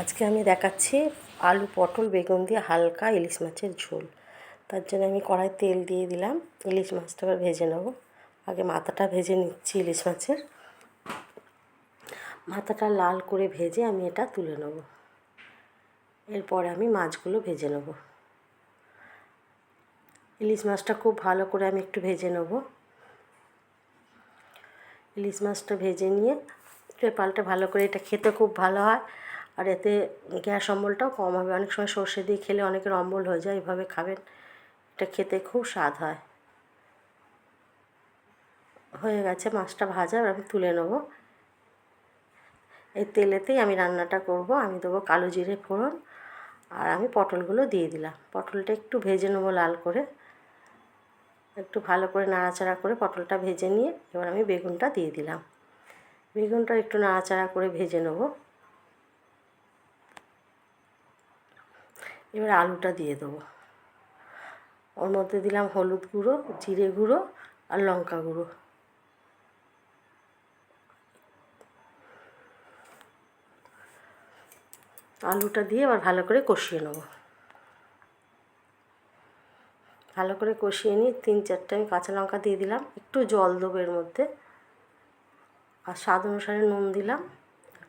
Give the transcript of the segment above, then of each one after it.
আজকে আমি দেখাচ্ছি আলু পটল, বেগুন দিয়ে হালকা ইলিশ মাছের ঝোল। তার জন্য আমি কড়াই তেল দিয়ে দিলাম। ইলিশ মাছটা এবার ভেজে নেব। আগে মাথাটা ভেজে নিচ্ছি ইলিশ মাছের। মাথাটা লাল করে ভেজে আমি এটা তুলে নেব। এরপরে আমি মাছগুলো ভেজে নেব। ইলিশ মাছটা খুব ভালো করে আমি একটু ভেজে নেব। ইলিশ মাছটা ভেজে নিয়ে পাল্টে ভালো করে এটা খেতে খুব ভালো হয়। আর এতে গ্যাস অম্বলটাও কম হবে। অনেক সময় সর্ষে দিয়ে খেলে অনেকের অম্বল হয়ে যায়, এভাবে খাবেন। এটা খেতে খুব স্বাদ হয়। হয়ে গেছে মাছটা ভাজা আমি তুলে নেব। এই তেলেতেই আমি রান্নাটা করব। আমি দেবো কালো জিরে ফোড়ন আর আমি পটলগুলো দিয়ে দিলাম। পটলটা একটু ভেজে নেব লাল করে। একটু ভালো করে নাড়াচাড়া করে পটলটা ভেজে নিয়ে এবার আমি বেগুনটা দিয়ে দিলাম। বেগুনটা একটু নাড়াচাড়া করে ভেজে নেব। এবার আলুটা দিয়ে দেবো। ওর মধ্যে দিলাম হলুদ গুঁড়ো, জিরে গুঁড়ো আর লঙ্কা গুঁড়ো। আলুটা দিয়ে এবার ভালো করে কষিয়ে নেব। ভালো করে কষিয়ে নিয়ে তিন চারটে আমি কাঁচা লঙ্কা দিয়ে দিলাম। একটু জল দেবো এর মধ্যে। আর স্বাদ অনুসারে নুন দিলাম।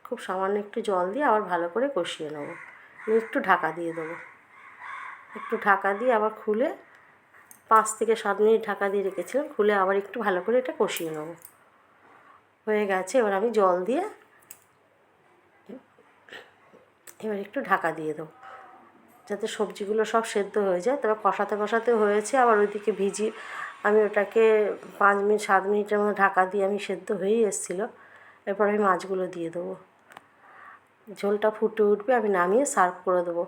খুব সামান্য একটু জল দিয়ে আবার ভালো করে কষিয়ে নেব। একটু ঢাকা দিয়ে দেবো। একটু ঢাকা দিয়ে আবার খুলে পাঁচ থেকে সাত মিনিট ঢাকা দিয়ে রেখেছিলাম, খুলে আবার একটু ভালো করে এটা কষিয়ে নেব। হয়ে গেছে, এবার আমি জল দিয়ে এবার একটু ঢাকা দিয়ে দেবো, যাতে সবজিগুলো সব সেদ্ধ হয়ে যায়। তবে কষাতে কষাতে হয়েছে, আবার ওইদিকে ভিজি, আমি ওটাকে পাঁচ মিনিট, সাত মিনিটের মধ্যে ঢাকা দিয়ে আমি সেদ্ধ হয়েই এসেছিল। এরপর আমি মাছগুলো দিয়ে দেবো। ঝোলটা ফুটে উঠবে, আমি নামিয়ে সার্ভ করে দেবো।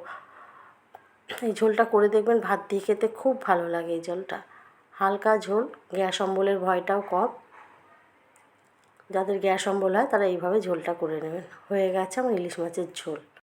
এই ঝোলটা করে দেখবেন, ভাত দিয়ে খেতে খুব ভালো লাগে এই ঝোলটা। হালকা ঝোল, গ্যাস অম্বলের ভয়টাও কম। যাদের গ্যাস অম্বল হয়, তারা এইভাবে ঝোলটা করে নেবেন। হয়ে গেছে আমার ইলিশ মাছের ঝোল।